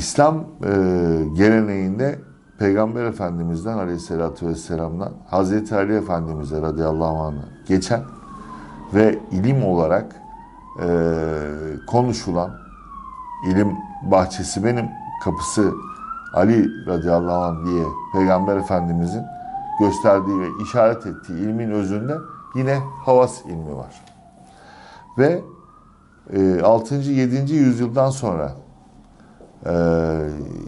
İslam e, geleneğinde Peygamber Efendimiz'den Aleyhisselatü Vesselam'dan Hazreti Ali Efendimiz'e radıyallahu anh'a geçen ve ilim olarak e, konuşulan ilim bahçesi benim kapısı Ali radıyallahu anh diye Peygamber Efendimiz'in gösterdiği ve işaret ettiği ilmin özünde yine havas ilmi var. Ve e, 6. 7. yüzyıldan sonra e,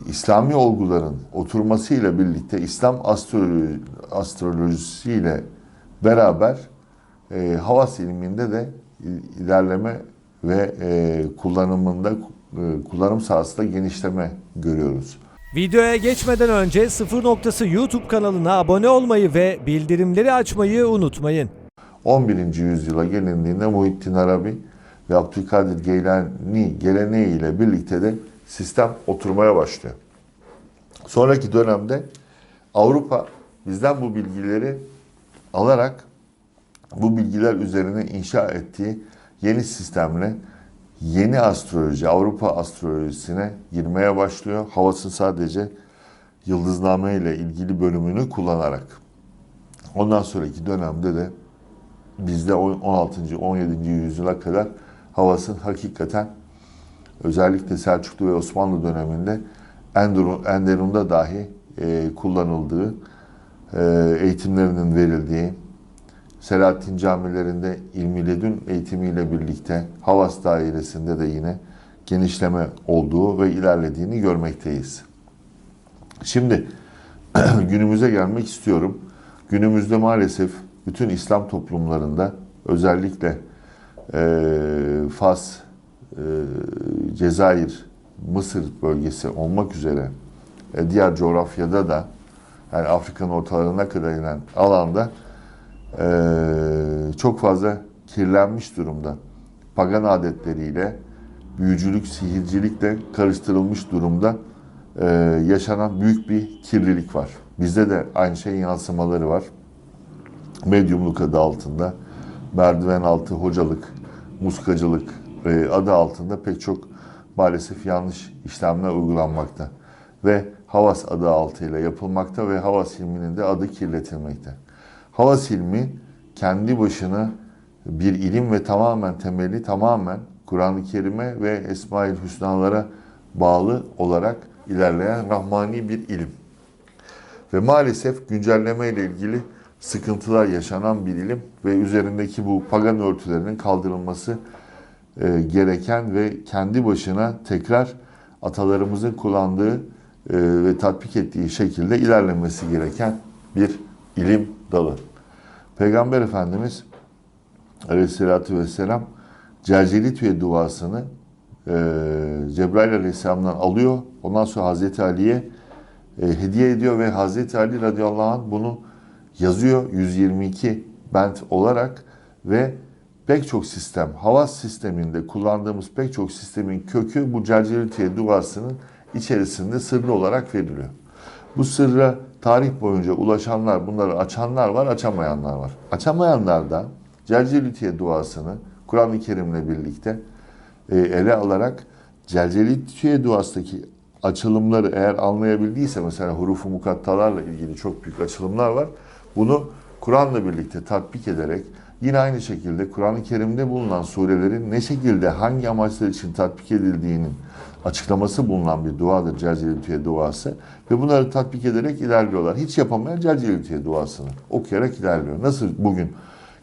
İslami olguların oturmasıyla birlikte İslam astroloji, astrolojisiyle beraber e, havas ilminde de ilerleme ve e, kullanımında e, kullanım sahasında genişleme görüyoruz. Videoya geçmeden önce Sıfır Noktası YouTube kanalına abone olmayı ve bildirimleri açmayı unutmayın. 11. yüzyıla gelindiğinde Muhittin Arabi ve Abdülkadir Geylani geleneğiyle birlikte de sistem oturmaya başlıyor. Sonraki dönemde Avrupa bizden bu bilgileri alarak bu bilgiler üzerine inşa ettiği yeni sistemle yeni astroloji, Avrupa astrolojisine girmeye başlıyor. Havası sadece yıldızname ile ilgili bölümünü kullanarak. Ondan sonraki dönemde de bizde 16. 17. yüzyıla kadar havasın hakikaten özellikle Selçuklu ve Osmanlı döneminde Enderun, Enderun'da dahi e, kullanıldığı, e, eğitimlerinin verildiği, Selahattin camilerinde ilmi ledün eğitimiyle birlikte Havas dairesinde de yine genişleme olduğu ve ilerlediğini görmekteyiz. Şimdi günümüze gelmek istiyorum. Günümüzde maalesef bütün İslam toplumlarında özellikle e, Fas, Cezayir, Mısır bölgesi olmak üzere e, diğer coğrafyada da yani Afrika'nın ortalarına kadar inen alanda e, çok fazla kirlenmiş durumda. Pagan adetleriyle, büyücülük, sihircilikle karıştırılmış durumda e, yaşanan büyük bir kirlilik var. Bizde de aynı şeyin yansımaları var. Medyumluk adı altında, merdiven altı hocalık, muskacılık e, adı altında pek çok maalesef yanlış işlemler uygulanmakta. Ve Havas adı altıyla yapılmakta ve Havas ilminin de adı kirletilmekte. Havas ilmi kendi başına bir ilim ve tamamen temeli tamamen Kur'an-ı Kerim'e ve Esma-ül Hüsnalara bağlı olarak ilerleyen rahmani bir ilim. Ve maalesef güncelleme ile ilgili sıkıntılar yaşanan bir ilim ve üzerindeki bu pagan örtülerinin kaldırılması e, gereken ve kendi başına tekrar atalarımızın kullandığı e, ve tatbik ettiği şekilde ilerlemesi gereken bir ilim dalı. Peygamber Efendimiz Aleyhisselatü Vesselam Cercelitüye duasını e, Cebrail Aleyhisselam'dan alıyor. Ondan sonra Hazreti Ali'ye e, hediye ediyor ve Hazreti Ali radıyallahu anh bunu yazıyor 122 bent olarak ve pek çok sistem, havas sisteminde kullandığımız pek çok sistemin kökü bu Cercelitüye duasının içerisinde sırrı olarak veriliyor. Bu sırra tarih boyunca ulaşanlar, bunları açanlar var, açamayanlar var. Açamayanlar da Cercelitiye duasını Kur'an-ı Kerim'le birlikte e, ele alarak Cercelitiye duasındaki açılımları eğer anlayabildiyse mesela hurufu mukattalarla ilgili çok büyük açılımlar var. Bunu Kur'an'la birlikte tatbik ederek yine aynı şekilde Kur'an-ı Kerim'de bulunan surelerin ne şekilde hangi amaçlar için tatbik edildiğinin açıklaması bulunan bir duadır Cercelitüye duası ve bunları tatbik ederek ilerliyorlar. Hiç yapamayan Cercelitüye duasını okuyarak ilerliyor. Nasıl bugün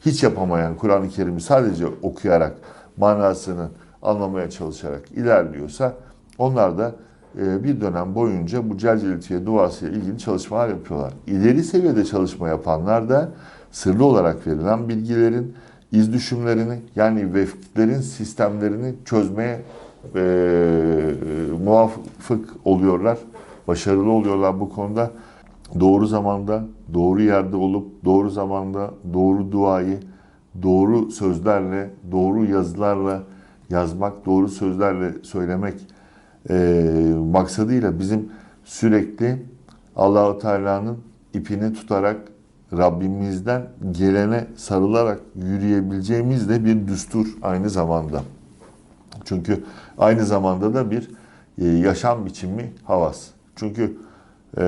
hiç yapamayan Kur'an-ı Kerim'i sadece okuyarak manasını anlamaya çalışarak ilerliyorsa onlar da e, bir dönem boyunca bu Cercelitüye duası ile ilgili çalışmalar yapıyorlar. İleri seviyede çalışma yapanlar da sırlı olarak verilen bilgilerin iz düşümlerini yani vefklerin sistemlerini çözmeye e, muvafık oluyorlar. Başarılı oluyorlar bu konuda. Doğru zamanda, doğru yerde olup, doğru zamanda doğru duayı, doğru sözlerle, doğru yazılarla yazmak, doğru sözlerle söylemek e, maksadıyla bizim sürekli Allahu Teala'nın ipini tutarak Rabbimizden gelene sarılarak yürüyebileceğimiz de bir düstur aynı zamanda. Çünkü aynı zamanda da bir e, yaşam biçimi havas. Çünkü e,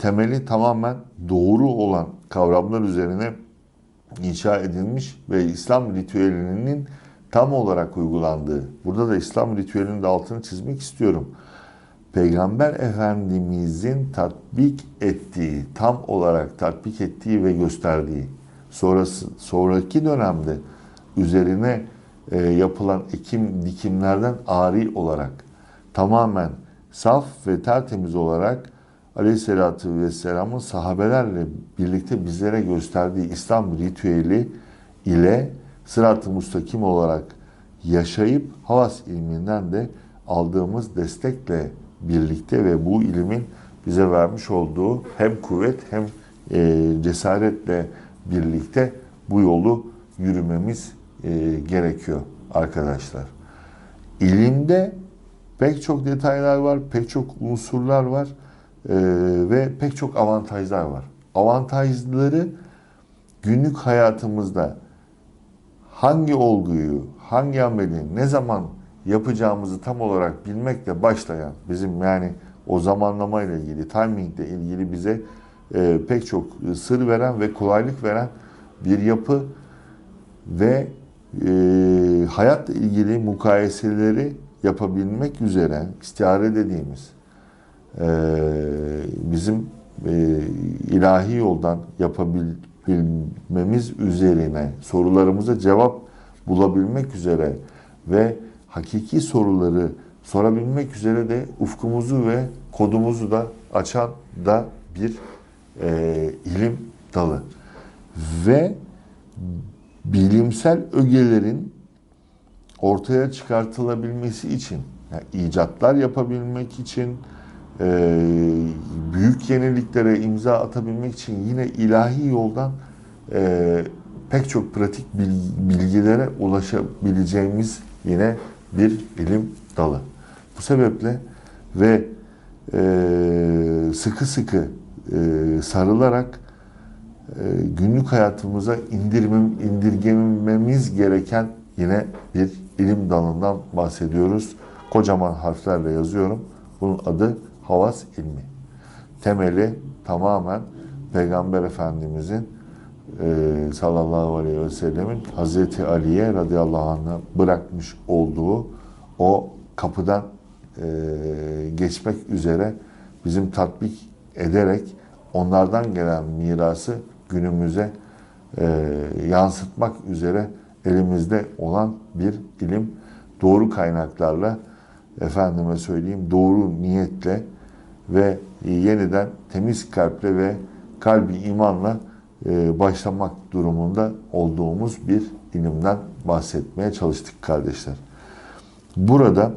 temeli tamamen doğru olan kavramlar üzerine inşa edilmiş ve İslam ritüelinin tam olarak uygulandığı. Burada da İslam ritüelinin de altını çizmek istiyorum. Peygamber Efendimizin tatbik ettiği, tam olarak tatbik ettiği ve gösterdiği, sonrası, sonraki dönemde üzerine e, yapılan ekim dikimlerden ari olarak tamamen saf ve tertemiz olarak Aleyhisselatü Vesselam'ın sahabelerle birlikte bizlere gösterdiği İslam ritüeli ile sırat-ı mustakim olarak yaşayıp havas ilminden de aldığımız destekle birlikte ve bu ilimin bize vermiş olduğu hem kuvvet hem e, cesaretle birlikte bu yolu yürümemiz e, gerekiyor arkadaşlar. İlimde pek çok detaylar var, pek çok unsurlar var e, ve pek çok avantajlar var. Avantajları günlük hayatımızda hangi olguyu, hangi ameli, ne zaman yapacağımızı tam olarak bilmekle başlayan bizim yani o zamanlama ile ilgili, timing ile ilgili bize e, pek çok sır veren ve kolaylık veren bir yapı ve e, hayatla ilgili mukayeseleri yapabilmek üzere istihare dediğimiz e, bizim e, ilahi yoldan yapabilmemiz üzerine sorularımıza cevap bulabilmek üzere ve hakiki soruları sorabilmek üzere de ufkumuzu ve kodumuzu da açan da bir e, ilim dalı. Ve bilimsel ögelerin ortaya çıkartılabilmesi için, yani icatlar yapabilmek için, e, büyük yeniliklere imza atabilmek için yine ilahi yoldan e, pek çok pratik bilgilere ulaşabileceğimiz yine bir ilim dalı. Bu sebeple ve e, sıkı sıkı e, sarılarak e, günlük hayatımıza indirmem, indirgememiz gereken yine bir ilim dalından bahsediyoruz. Kocaman harflerle yazıyorum. Bunun adı havas ilmi. Temeli tamamen Peygamber Efendimizin e, sallallahu aleyhi ve sellemin Hazreti Ali'ye radıyallahu anh'a bırakmış olduğu o kapıdan e, geçmek üzere bizim tatbik ederek onlardan gelen mirası günümüze e, yansıtmak üzere elimizde olan bir ilim. Doğru kaynaklarla efendime söyleyeyim doğru niyetle ve yeniden temiz kalple ve kalbi imanla başlamak durumunda olduğumuz bir ilimden bahsetmeye çalıştık kardeşler. Burada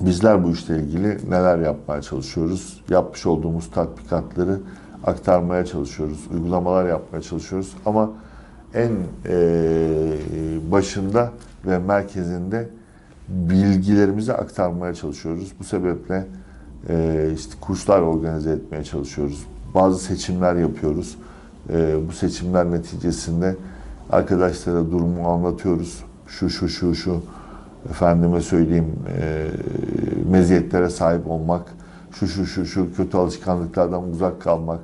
bizler bu işle ilgili neler yapmaya çalışıyoruz? Yapmış olduğumuz tatbikatları aktarmaya çalışıyoruz, uygulamalar yapmaya çalışıyoruz ama en e, başında ve merkezinde bilgilerimizi aktarmaya çalışıyoruz. Bu sebeple e, işte kurslar organize etmeye çalışıyoruz. Bazı seçimler yapıyoruz. E, bu seçimler neticesinde arkadaşlara durumu anlatıyoruz. Şu şu şu şu efendime söyleyeyim e, meziyetlere sahip olmak, şu şu şu şu kötü alışkanlıklardan uzak kalmak,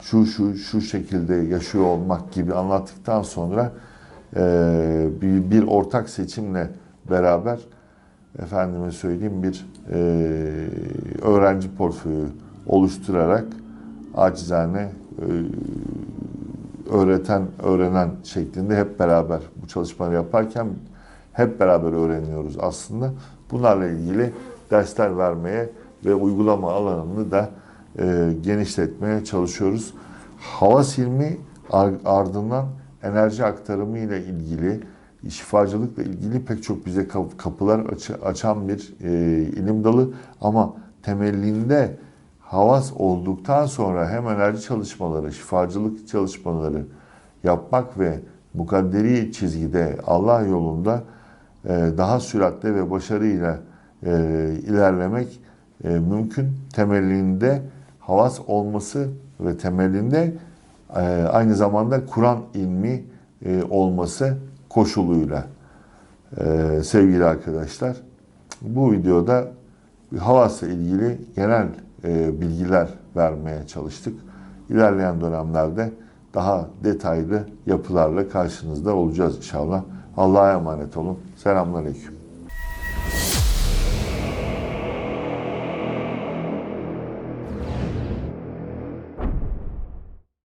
şu şu şu şekilde yaşıyor olmak gibi anlattıktan sonra e, bir, bir ortak seçimle beraber efendime söyleyeyim bir e, öğrenci portföyü oluşturarak acizane e, öğreten öğrenen şeklinde hep beraber bu çalışmaları yaparken hep beraber öğreniyoruz aslında. Bunlarla ilgili dersler vermeye ve uygulama alanını da e, genişletmeye çalışıyoruz. Hava silmi ardından enerji aktarımı ile ilgili, şifacılıkla ilgili pek çok bize kapılar açan bir e, ilim dalı ama temelinde havas olduktan sonra hem enerji çalışmaları, şifacılık çalışmaları yapmak ve mukadderi çizgide Allah yolunda e, daha süratle ve başarıyla e, ilerlemek e, mümkün. Temelinde havas olması ve temelinde aynı zamanda Kur'an ilmi olması koşuluyla sevgili arkadaşlar. Bu videoda Havas'la ilgili genel e, bilgiler vermeye çalıştık. İlerleyen dönemlerde daha detaylı yapılarla karşınızda olacağız inşallah. Allah'a emanet olun. Selamünaleyküm.